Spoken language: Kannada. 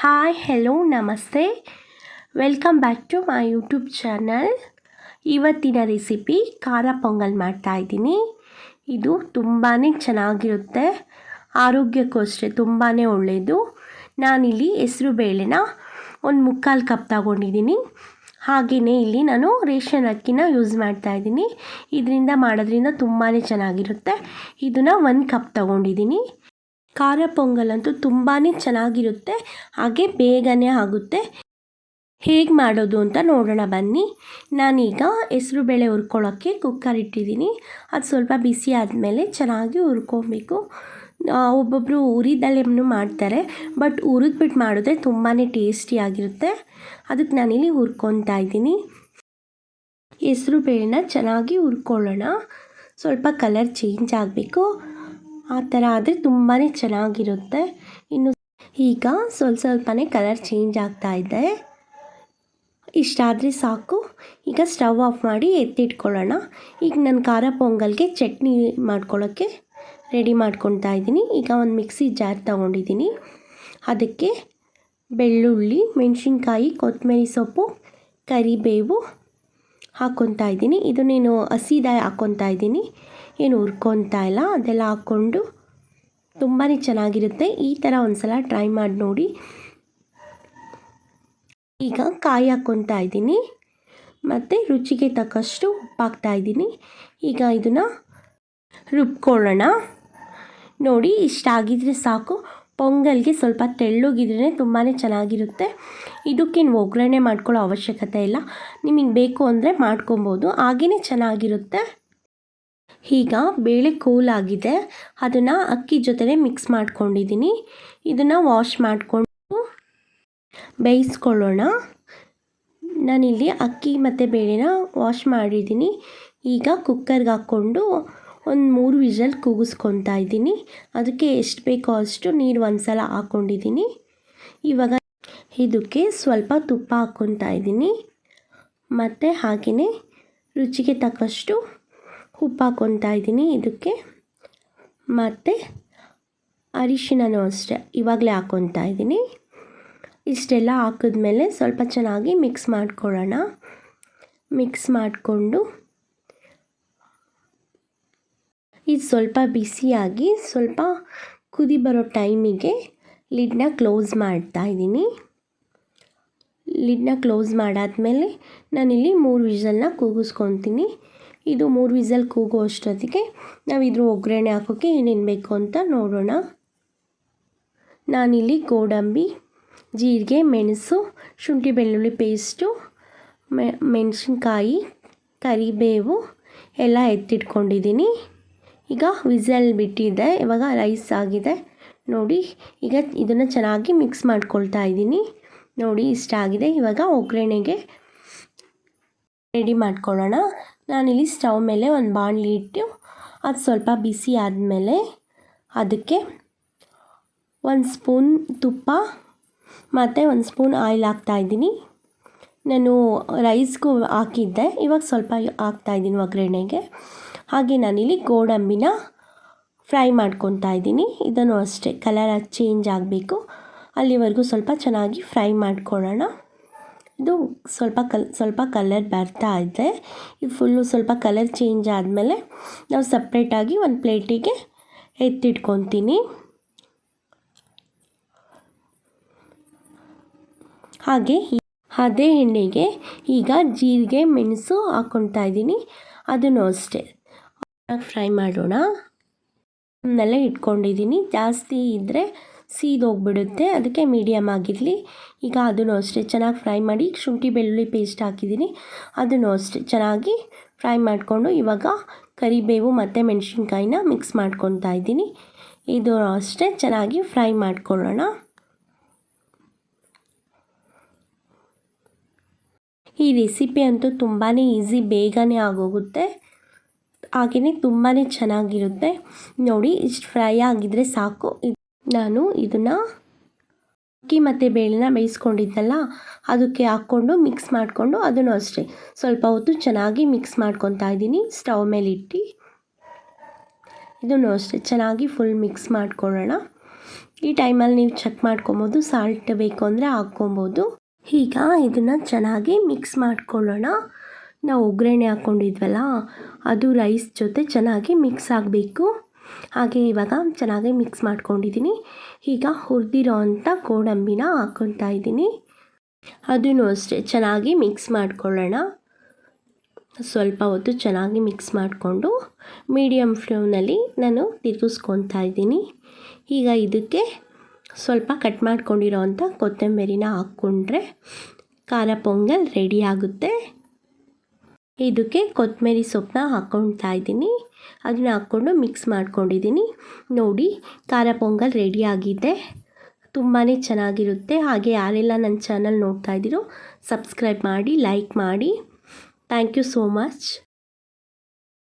ಹಾಯ್ ಹೆಲೋ ನಮಸ್ತೆ welcome back to my YouTube channel ಇವತ್ತಿನ ರೆಸಿಪಿ ಖಾರ ಪೊಂಗಲ್ ಮಾಡ್ತಾ ಇದ್ದೀನಿ. ಇದು ತುಂಬಾ ಚೆನ್ನಾಗಿರುತ್ತೆ. ಆರೋಗ್ಯಕ್ಕೂ ಅಷ್ಟೇ ತುಂಬಾ ಒಳ್ಳೆಯದು ನಾನಿಲ್ಲಿ ಹೆಸರು ಬೇಳೆನ ಒಂದು ಮುಕ್ಕಾಲು ಕಪ್ ತಗೊಂಡಿದ್ದೀನಿ. ಹಾಗೆಯೇ ಇಲ್ಲಿ ನಾನು ರೇಷನ್ ಅಕ್ಕಿನ ಯೂಸ್ ಮಾಡ್ತಾ ಇದ್ದೀನಿ. ಇದರಿಂದ ಮಾಡೋದ್ರಿಂದ ತುಂಬಾ ಚೆನ್ನಾಗಿರುತ್ತೆ. ಇದನ್ನು ಒಂದು ಕಪ್ ತಗೊಂಡಿದ್ದೀನಿ. ಖಾರ ಪೊಂಗಲ್ ಅಂತೂ ತುಂಬಾ ಚೆನ್ನಾಗಿರುತ್ತೆ, ಹಾಗೆ ಬೇಗನೆ ಆಗುತ್ತೆ. ಹೇಗೆ ಮಾಡೋದು ಅಂತ ನೋಡೋಣ ಬನ್ನಿ. ನಾನೀಗ ಹೆಸರು ಬೇಳೆ ಹುರ್ಕೊಳ್ಳೋಕ್ಕೆ ಕುಕ್ಕರ್ ಇಟ್ಟಿದ್ದೀನಿ. ಅದು ಸ್ವಲ್ಪ ಬಿಸಿ ಆದಮೇಲೆ ಚೆನ್ನಾಗಿ ಹುರ್ಕೊಬೇಕು. ಒಬ್ಬೊಬ್ಬರು ಉರಿದಲ್ಲೆನೂ ಮಾಡ್ತಾರೆ, ಬಟ್ ಹುರಿದ್ಬಿಟ್ಟು ಮಾಡಿದ್ರೆ ತುಂಬಾ ಟೇಸ್ಟಿಯಾಗಿರುತ್ತೆ ಅದಕ್ಕೆ ನಾನಿಲ್ಲಿ ಹುರ್ಕೊತಾ ಇದ್ದೀನಿ. ಹೆಸರು ಬೇಳೆನ ಚೆನ್ನಾಗಿ ಹುರ್ಕೊಳ್ಳೋಣ. ಸ್ವಲ್ಪ ಕಲರ್ ಚೇಂಜ್ ಆಗಬೇಕು. ಆ ಥರ ಆದರೆ ತುಂಬಾ ಚೆನ್ನಾಗಿರುತ್ತೆ. ಇನ್ನು ಈಗ ಸ್ವಲ್ಪ ಸ್ವಲ್ಪನೇ ಕಲರ್ ಚೇಂಜ್ ಆಗ್ತಾ ಇದೆ. ಇಷ್ಟಾದರೆ ಸಾಕು. ಈಗ ಸ್ಟವ್ ಆಫ್ ಮಾಡಿ ಎತ್ತಿಟ್ಕೊಳ್ಳೋಣ. ಈಗ ನಾನು ಖಾರ ಪೊಂಗಲ್ಗೆ ಚಟ್ನಿ ಮಾಡ್ಕೊಳ್ಳೋಕ್ಕೆ ರೆಡಿ ಮಾಡ್ಕೊತಾ ಇದ್ದೀನಿ. ಈಗ ಒಂದು ಮಿಕ್ಸಿ ಜಾರ್ ತೊಗೊಂಡಿದ್ದೀನಿ. ಅದಕ್ಕೆ ಬೆಳ್ಳುಳ್ಳಿ, ಮೆಣಸಿನ್ಕಾಯಿ ಕೊತ್ತಂಬರಿ ಸೊಪ್ಪು, ಕರಿಬೇವು ಹಾಕ್ಕೊತಾ ಇದ್ದೀನಿ. ಇದು ನೀನು ಹಸಿದಾಗಿ ಹಾಕ್ಕೊತಾ ಇದ್ದೀನಿ. ಏನು ಹುರ್ಕೊತಾ ಇಲ್ಲ, ಅದೆಲ್ಲ ಹಾಕ್ಕೊಂಡು ತುಂಬಾ ಚೆನ್ನಾಗಿರುತ್ತೆ. ಈ ಥರ ಒಂದು ಸಲ ಟ್ರೈ ಮಾಡಿ ನೋಡಿ. ಈಗ ಕಾಯಿ ಹಾಕ್ಕೊತಾ ಇದ್ದೀನಿ. ಮತ್ತು ರುಚಿಗೆ ತಕ್ಕಷ್ಟು ಉಪ್ಪು ಹಾಕ್ತಾ ಇದ್ದೀನಿ. ಈಗ ಇದನ್ನು ರುಬ್ಕೊಳ್ಳೋಣ. ನೋಡಿ ಇಷ್ಟಾಗಿದ್ರೆ ಸಾಕು. ಪೊಂಗಲ್ಗೆ ಸ್ವಲ್ಪ ತೆಳ್ಳುಗಿದ್ರೆ ತುಂಬಾ ಚೆನ್ನಾಗಿರುತ್ತೆ. ಇದಕ್ಕೇನು ಒಗ್ಗರಣೆ ಮಾಡ್ಕೊಳ್ಳೋ ಅವಶ್ಯಕತೆ ಇಲ್ಲ. ನಿಮಗೆ ಬೇಕು ಅಂದರೆ ಮಾಡ್ಕೊಬೋದು. ಹಾಗೆಯೇ ಚೆನ್ನಾಗಿರುತ್ತೆ. ಈಗ ಬೇಳೆ ಕೂಲಾಗಿದೆ. ಅದನ್ನು ಅಕ್ಕಿ ಜೊತೆ ಮಿಕ್ಸ್ ಮಾಡ್ಕೊಂಡಿದ್ದೀನಿ ಇದನ್ನು ವಾಶ್ ಮಾಡಿಕೊಂಡು ಬೇಯಿಸ್ಕೊಳ್ಳೋಣ. ನಾನಿಲ್ಲಿ ಅಕ್ಕಿ ಮತ್ತು ಬೇಳೆನ ವಾಶ್ ಮಾಡಿದ್ದೀನಿ ಈಗ ಕುಕ್ಕರ್ಗೆ ಹಾಕ್ಕೊಂಡು ಒಂದು ಮೂರು ವಿಷಲ್ ಕೂಗಿಸ್ಕೊತಾ ಇದ್ದೀನಿ ಅದಕ್ಕೆ ಎಷ್ಟು ಬೇಕೋ ಅಷ್ಟು ನೀರು ಒಂದು ಸಲ ಹಾಕ್ಕೊಂಡಿದ್ದೀನಿ ಇವಾಗ ಇದಕ್ಕೆ ಸ್ವಲ್ಪ ತುಪ್ಪ ಹಾಕ್ಕೊತಾ ಇದ್ದೀನಿ ಮತ್ತು ಹಾಗೆಯೇ ರುಚಿಗೆ ತಕ್ಕಷ್ಟು ಉಪ್ಪು ಹಾಕ್ಕೊತಾ ಇದ್ದೀನಿ ಇದಕ್ಕೆ. ಮತ್ತು ಅರಿಶಿನೂ ಅಷ್ಟೇ, ಇವಾಗಲೇ ಹಾಕ್ಕೊತಾ ಇದ್ದೀನಿ. ಇಷ್ಟೆಲ್ಲ ಹಾಕಿದ್ಮೇಲೆ ಸ್ವಲ್ಪ ಚೆನ್ನಾಗಿ ಮಿಕ್ಸ್ ಮಾಡ್ಕೊಳ್ಳೋಣ. ಮಿಕ್ಸ್ ಮಾಡಿಕೊಂಡು ಇದು ಸ್ವಲ್ಪ ಬಿಸಿಯಾಗಿ ಸ್ವಲ್ಪ ಕುದಿ ಬರೋ ಟೈಮಿಗೆ ಲಿಡ್ನ ಕ್ಲೋಸ್ ಮಾಡ್ತಾ ಇದ್ದೀನಿ. ಲಿಡ್ನ ಕ್ಲೋಸ್ ಮಾಡಾದಮೇಲೆ ನಾನಿಲ್ಲಿ ಮೂರು ವಿಷಲ್ನ ಕೂಗಿಸ್ಕೊತೀನಿ ಇದು ಮೂರು ವಿಸಲ್ ಕೂಗೋ ಅಷ್ಟೊತ್ತಿಗೆ ನಾವು ಇದ್ರ ಒಗ್ಗರಣೆ ಹಾಕೋಕ್ಕೆ ಏನೇನು ಬೇಕು ಅಂತ ನೋಡೋಣ. ನಾನಿಲ್ಲಿ ಗೋಡಂಬಿ, ಜೀರಿಗೆ, ಮೆಣಸು, ಶುಂಠಿ ಬೆಳ್ಳುಳ್ಳಿ ಪೇಸ್ಟು ಮೆಣಸಿನ್ಕಾಯಿ, ಕರಿಬೇವು ಎಲ್ಲ ಎತ್ತಿಟ್ಕೊಂಡಿದ್ದೀನಿ ಈಗ ವಿಸಲ್ ಬಿಟ್ಟಿದೆ, ಇವಾಗ ರೈಸ್ ಆಗಿದೆ. ನೋಡಿ, ಈಗ ಇದನ್ನು ಚೆನ್ನಾಗಿ ಮಿಕ್ಸ್ ಮಾಡ್ಕೊಳ್ತಾ ಇದ್ದೀನಿ ನೋಡಿ, ಇಷ್ಟ ಆಗಿದೆ. ಇವಾಗ ಒಗ್ಗರಣೆಗೆ ರೆಡಿ ಮಾಡ್ಕೊಳ್ಳೋಣ. ನಾನಿಲ್ಲಿ ಸ್ಟವ್ ಮೇಲೆ ಒಂದು ಬಾಣಲಿ ಇಟ್ಟು ಅದು ಸ್ವಲ್ಪ ಬಿಸಿ ಆದಮೇಲೆ ಅದಕ್ಕೆ ಒಂದು ಸ್ಪೂನ್ ತುಪ್ಪ ಮತ್ತು ಒಂದು ಸ್ಪೂನ್ ಆಯಿಲ್ ಹಾಕ್ತಾಯಿದ್ದೀನಿ ನಾನು ರೈಸ್ಗೂ ಹಾಕಿದ್ದೆ. ಇವಾಗ ಸ್ವಲ್ಪ ಹಾಕ್ತಾಯಿದ್ದೀನಿ ಒಗ್ಗರಣೆಗೆ. ಹಾಗೆ ನಾನಿಲ್ಲಿ ಗೋಡಂಬಿನ ಫ್ರೈ ಮಾಡ್ಕೊತಾ ಇದ್ದೀನಿ. ಇದನ್ನು ಅಷ್ಟೇ. ಕಲರ್ ಚೇಂಜ್ ಆಗಬೇಕು. ಅಲ್ಲಿವರೆಗೂ ಸ್ವಲ್ಪ ಚೆನ್ನಾಗಿ ಫ್ರೈ ಮಾಡ್ಕೊಳ್ಳೋಣ. ಇದು ಸ್ವಲ್ಪ ಕಲ್, ಸ್ವಲ್ಪ ಕಲರ್ ಬರ್ತಾ ಇದೆ. ಇದು ಫುಲ್ಲು ಸ್ವಲ್ಪ ಕಲರ್ ಚೇಂಜ್ ಆದಮೇಲೆ ನಾವು ಸಪ್ರೇಟಾಗಿ ಒಂದು ಪ್ಲೇಟಿಗೆ ಎತ್ತಿಟ್ಕೊತೀನಿ. ಹಾಗೆ ಅದೇ ಎಣ್ಣೆಗೆ ಈಗ ಜೀರಿಗೆ, ಮೆಣಸು ಹಾಕ್ಕೊತಾ ಇದ್ದೀನಿ. ಅದನ್ನು ಅಷ್ಟೇ. ಫ್ರೈ ಮಾಡೋಣ. ಇಟ್ಕೊಂಡಿದ್ದೀನಿ. ಜಾಸ್ತಿ ಇದ್ದರೆ ಸೀದೋಗ್ಬಿಡುತ್ತೆ. ಅದಕ್ಕೆ ಮೀಡಿಯಮ್ ಆಗಿರಲಿ. ಈಗ ಅದನ್ನು ಅಷ್ಟೇ ಚೆನ್ನಾಗಿ ಫ್ರೈ ಮಾಡಿ ಶುಂಠಿ, ಬೆಳ್ಳುಳ್ಳಿ ಪೇಸ್ಟ್ ಹಾಕಿದ್ದೀನಿ. ಅದನ್ನು ಅಷ್ಟೇ ಚೆನ್ನಾಗಿ ಫ್ರೈ ಮಾಡಿಕೊಂಡು ಇವಾಗ ಕರಿಬೇವು ಮತ್ತು ಮೆಣಸಿನ್ಕಾಯಿನ ಮಿಕ್ಸ್ ಮಾಡ್ಕೊತಾ ಇದ್ದೀನಿ. ಇದು ಅಷ್ಟೇ ಚೆನ್ನಾಗಿ ಫ್ರೈ ಮಾಡ್ಕೊಳ್ಳೋಣ. ಈ ರೆಸಿಪಿ ಅಂತೂ ತುಂಬಾ ಈಸಿ ಬೇಗನೆ ಆಗೋಗುತ್ತೆ. ಹಾಗೆಯೇ ತುಂಬಾ ಚೆನ್ನಾಗಿರುತ್ತೆ. ನೋಡಿ, ಇಷ್ಟು ಫ್ರೈ ಆಗಿದ್ರೆ ಸಾಕು. ನಾನು ಇದನ್ನು ಅಕ್ಕಿ ಮತ್ತು ಬೇಳೆನ ಬೇಯಿಸ್ಕೊಂಡಿದ್ದಲ್ಲ, ಅದಕ್ಕೆ ಹಾಕ್ಕೊಂಡು ಮಿಕ್ಸ್ ಮಾಡಿಕೊಂಡು ಅದನ್ನು ಅಷ್ಟೇ. ಸ್ವಲ್ಪ ಹೊತ್ತು ಚೆನ್ನಾಗಿ ಮಿಕ್ಸ್ ಮಾಡ್ಕೊತಾ ಇದ್ದೀನಿ. ಸ್ಟವ್ ಮೇಲೆ ಇಟ್ಟು ಇದನ್ನು ಅಷ್ಟೇ. ಚೆನ್ನಾಗಿ ಫುಲ್ ಮಿಕ್ಸ್ ಮಾಡ್ಕೊಳ್ಳೋಣ. ಈ ಟೈಮಲ್ಲಿ ನೀವು ಚೆಕ್ ಮಾಡ್ಕೊಬೋದು ಸಾಲ್ಟ್ ಬೇಕು ಅಂದರೆ ಹಾಕ್ಕೊಬೋದು. ಈಗ ಇದನ್ನು ಚೆನ್ನಾಗಿ ಮಿಕ್ಸ್ ಮಾಡ್ಕೊಳ್ಳೋಣ. ನಾವು ಒಗ್ಗರಣೆ ಹಾಕ್ಕೊಂಡಿದ್ವಲ್ಲ ಅದು ರೈಸ್ ಜೊತೆ ಚೆನ್ನಾಗಿ ಮಿಕ್ಸ್ ಆಗಬೇಕು. ಹಾಗೆ ಇವಾಗ ಚೆನ್ನಾಗಿ ಮಿಕ್ಸ್ ಮಾಡ್ಕೊಂಡಿದ್ದೀನಿ. ಈಗ ಹುರಿದಿರೋ ಅಂಥ ಗೋಡಂಬಿನ ಹಾಕ್ಕೊತಾ ಇದ್ದೀನಿ. ಅದನ್ನು ಅಷ್ಟೇ ಚೆನ್ನಾಗಿ ಮಿಕ್ಸ್ ಮಾಡ್ಕೊಳ್ಳೋಣ. ಸ್ವಲ್ಪ ಹೊತ್ತು ಚೆನ್ನಾಗಿ ಮಿಕ್ಸ್ ಮಾಡಿಕೊಂಡು ಮೀಡಿಯಮ್ ಫ್ಲೇಮ್ನಲ್ಲಿ ನಾನು ತಿರುಗಿಸ್ಕೊತಾ ಇದ್ದೀನಿ. ಈಗ ಇದಕ್ಕೆ ಸ್ವಲ್ಪ ಕಟ್ ಮಾಡ್ಕೊಂಡಿರೋ ಅಂಥ ಕೊತ್ತಂಬರಿನ ಹಾಕ್ಕೊಂಡ್ರೆ ಖಾರ ಪೊಂಗಲ್ ರೆಡಿ ಆಗುತ್ತೆ. ಇದಕ್ಕೆ ಕೊತ್ತಂಬರಿ ಸೊಪ್ಪನ್ನ ಹಾಕ್ಕೊಳ್ತಾ ಇದ್ದೀನಿ. ಅದನ್ನ ಹಾಕ್ಕೊಂಡು ಮಿಕ್ಸ್ ಮಾಡ್ಕೊಂಡಿದ್ದೀನಿ. ನೋಡಿ, ಖಾರ ಪೊಂಗಲ್ ರೆಡಿ ಆಗಿದೆ. ತುಂಬಾ ಚೆನ್ನಾಗಿರುತ್ತೆ. ಹಾಗೆ ಯಾರೆಲ್ಲ ನನ್ನ ಚಾನಲ್ ನೋಡ್ತಾ ಇದ್ದೀರೋ ಸಬ್ಸ್ಕ್ರೈಬ್ ಮಾಡಿ ಲೈಕ್ ಮಾಡಿ. Thank you so much